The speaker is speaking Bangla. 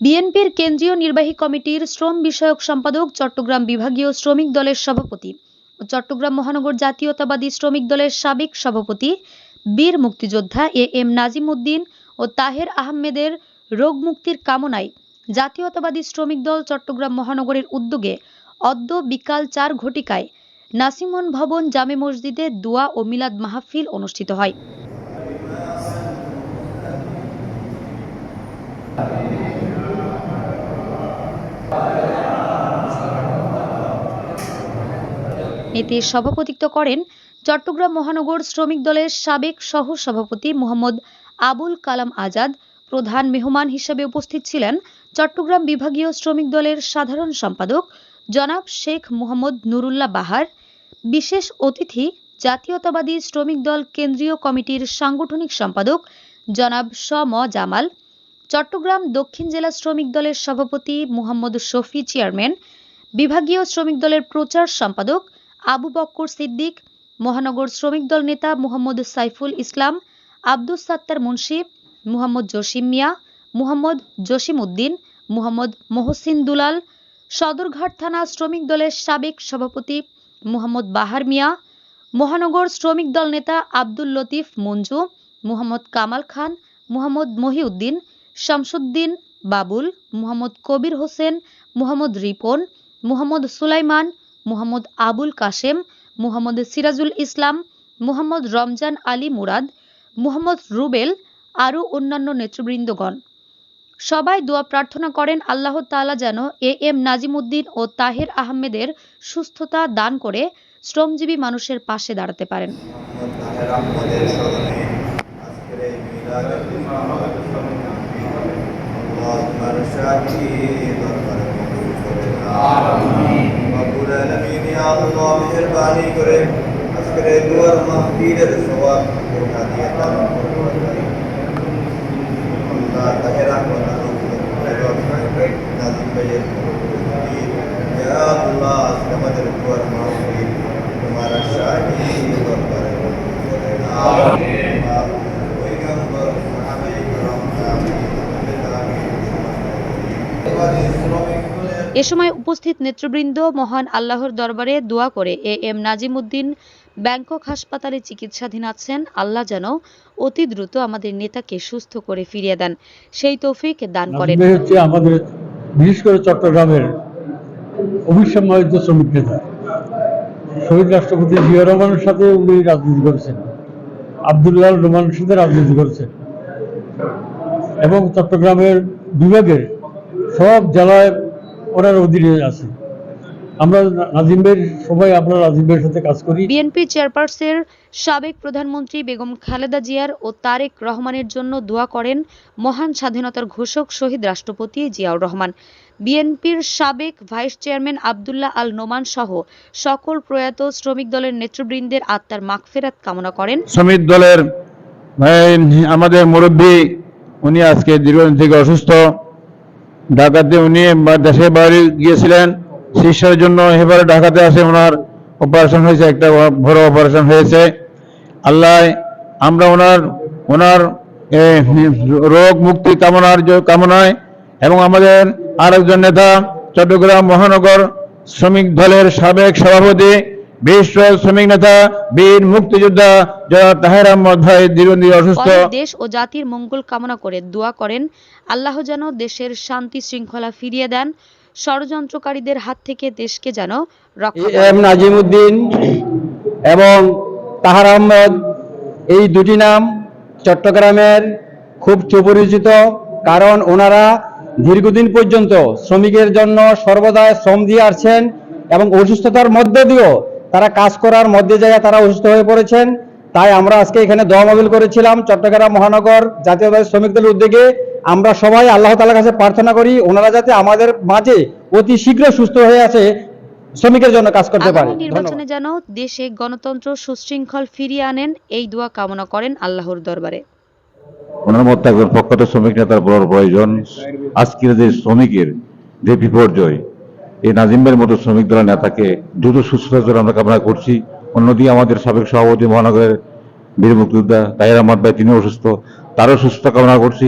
বিএনপির কেন্দ্রীয় নির্বাহী কমিটির শ্রম বিষয়ক সম্পাদক চট্টগ্রাম বিভাগীয় শ্রমিক দলের সভাপতি ও চট্টগ্রাম মহানগর জাতীয়তাবাদী শ্রমিক দলের সাবেক সভাপতি, বীর মুক্তিযোদ্ধা এ এম নাজিম উদ্দিন ও তাহের আহমেদের রোগ মুক্তির কামনায় জাতীয়তাবাদী শ্রমিক দল চট্টগ্রাম মহানগরের উদ্যোগে অদ্য বিকাল চার ঘটিকায় নাসিমন ভবন জামে মসজিদে দোয়া ও মিলাদ মাহফিল অনুষ্ঠিত হয়। এতে সভাপতিত্ব করেন চট্টগ্রাম মহানগর শ্রমিক দলের সাবেক সহ সভাপতি মোহাম্মদ আবুল কালাম আজাদ। প্রধান মেহমান হিসেবে উপস্থিত ছিলেন চট্টগ্রাম বিভাগীয় শ্রমিক দলের সাধারণ সম্পাদক জনাব শেখ মোহাম্মদ নুরুল্লাহ বাহার। বিশেষ অতিথি জাতীয়তাবাদী শ্রমিক দল কেন্দ্রীয় কমিটির সাংগঠনিক সম্পাদক জনাব স ম জামাল। চট্টগ্রাম দক্ষিণ জেলা শ্রমিক দলের সভাপতি মোহাম্মদ শফি চেয়ারম্যান, বিভাগীয় শ্রমিক দলের প্রচার সম্পাদক আবু বক্কর সিদ্দিক, মহানগর শ্রমিক দল নেতা মোহাম্মদ সাইফুল ইসলাম, আব্দুস সাত্তার মুন্সি, মোহাম্মদ জসিম মিয়া, মোহাম্মদ জসিম উদ্দিন, মোহাম্মদ মহসিন দুলাল, সদরঘাট থানা শ্রমিক দলের সাবেক সভাপতি মোহাম্মদ বাহার মিয়া, মহানগর শ্রমিক দল নেতা আব্দুল লতিফ মঞ্জু, মোহাম্মদ কামাল খান, মোহাম্মদ মহিউদ্দিন শামসুদ্দিন, বাবুল, মোহাম্মদ কবির হোসেন, মোহাম্মদ রিপন, মোহাম্মদ সুলাইমান, মোহাম্মদ আবুল কাশেম, মোহাম্মদ সিরাজুল ইসলাম, মোহাম্মদ রমজান আলী মুরাদ, মোহাম্মদ রুবেল আরও অন্যান্য নেতৃবৃন্দগণ। সবাই দোয়া প্রার্থনা করেন আল্লাহ তাআলা যেন এ এম নাজিমুদ্দিন ও তাহের আহমেদের সুস্থতা দান করে শ্রমজীবী মানুষের পাশে দাঁড়াতে পারেন। মোহাম্মদ তাহের আহমদের স্মরণে আজকের এই মিলাদ আল্লাহুম্মা রশাদি দরবারে কবুল করে আমিন রব্বুল আলামিন ইয়া আল্লাহ মেহেরবানি করে আজকের এই দুয়ার মাহফিলের সওয়াব কোটা দিয়ে দান করুন আল্লাহ তাহের আহমদ নাজিম ভাইয়ের ইয়া আল্লাহ এ সময় উপস্থিত নেতৃবৃন্দ মহান আল্লাহর দরবারে দোয়া করে এ এম নাজিমুদ্দিন ব্যাংকক হাসপাতালে চিকিৎসাধীন আছেন। আল্লাহ যেন অতি দ্রুত আমাদের নেতাকে সুস্থ করে ফিরিয়ে দেন। সেই তৌফিক দান করেন। হচ্ছে আমাদের, বিশেষ করে চট্টগ্রামের অবিসম্মানিত শ্রমিক নেতা। শহীদ রাষ্ট্রপতি জিয়া রহমানের সাথে উনি রাজনীতি করেছেন। আবদুল্লাহ রহমানের সাথে রাজনীতি করেছেন। এবং চট্টগ্রামের বিভাগের সব জেলায় ওনার অধীনে আছে। আমরা নাজিম ভাইয়ের সবাই আমরা নাজিম ভাইয়ের সাথে কাজ করি। বিএনপি চেয়ারপারসনের সাবেক প্রধানমন্ত্রী বেগম খালেদা জিয়ার ও তারেক রহমানের জন্য দোয়া করেন মহান স্বাধীনতার ঘোষক শহীদ রাষ্ট্রপতি জিয়াউর রহমান। বিএনপির সাবেক ভাইস চেয়ারম্যান আবদুল্লাহ আল নোমান সহ সকল প্রয়াত শ্রমিক দলের নেতৃবৃন্দের আত্মার মাগফেরাত কামনা করেন। শ্রমিক দলের আমাদের মুরব্বী উনি আজকে দীর্ঘদিন থেকে অসুস্থ। ঢাকাতে উনি বা- দেশের বাইরে গিয়েছিলেন। চিকিৎসার জন্য এবারে ঢাকাতে আসে ওনার। অপারেশন হয়েছে, একটা বড় অপারেশন হয়েছে। আল্লাহ, আমরা ওনার ওনার রোগ মুক্তি কামনার কামনায় এবং আমাদের আরেকজন নেতা, চট্টগ্রাম মহানগর শ্রমিক দলের সাবেক সভাপতি বিশ্ব শ্রমিক নেতা বীর মুক্তিযোদ্ধা জনাব তাহের আহমদ ভাই দীর্ঘদিন অসুস্থ। দেশ ও জাতির মঙ্গল কামনা করে দোয়া করেন আল্লাহ যেন দেশের শান্তি শৃঙ্খলা ফিরিয়ে দেন ষড়যন্ত্রকারীদের হাত থেকে দেশকে যেন এম নাজিমুদ্দিন এবং তাহার আহমদ এই দুটি নাম চট্টগ্রামের খুব সুপরিচিত কারণ ওনারা দীর্ঘদিন পর্যন্ত শ্রমিকের জন্য সর্বদা শ্রম দিয়ে আসছেন এবং অসুস্থতার মধ্যে দিয়েও তারা কাজ করার মধ্যে জায়গায় তারা অসুস্থ হয়ে পড়েছেন। তাই আমরা আজকে এখানে দোয়া মাহফিল করেছিলাম চট্টগ্রাম মহানগর জাতীয়তাবাদী শ্রমিক দলের উদ্যোগে। আমরা সবাই আল্লাহ তালার কাছে প্রার্থনা করি ওনারা যাতে আমাদের মাঝে অতি শীঘ্র সুস্থ হয়ে আছে শ্রমিকের জন্য কাজ করতে পারে। নির্বাচনে যেন দেশে গণতন্ত্র সুশৃঙ্খল ফিরিয়ে আনেন এই দোয়া কামনা করেন আল্লাহর দরবারে। ওনার মতো একজন প্রখ্যাত শ্রমিক নেতার বড় প্রয়োজন আজকের যে শ্রমিকের যে বিপর্যয় এই নাজিমের মতো শ্রমিক দলের নেতাকে দ্রুত সুস্থতার জন্য আমরা কামনা করছি। অন্যদিকে আমাদের সাবেক সভাপতি মহানগরের বীর মুক্তিযোদ্ধা তাহির আহমদ ভাই তিনি অসুস্থ, তারও সুস্থতা কামনা করছি।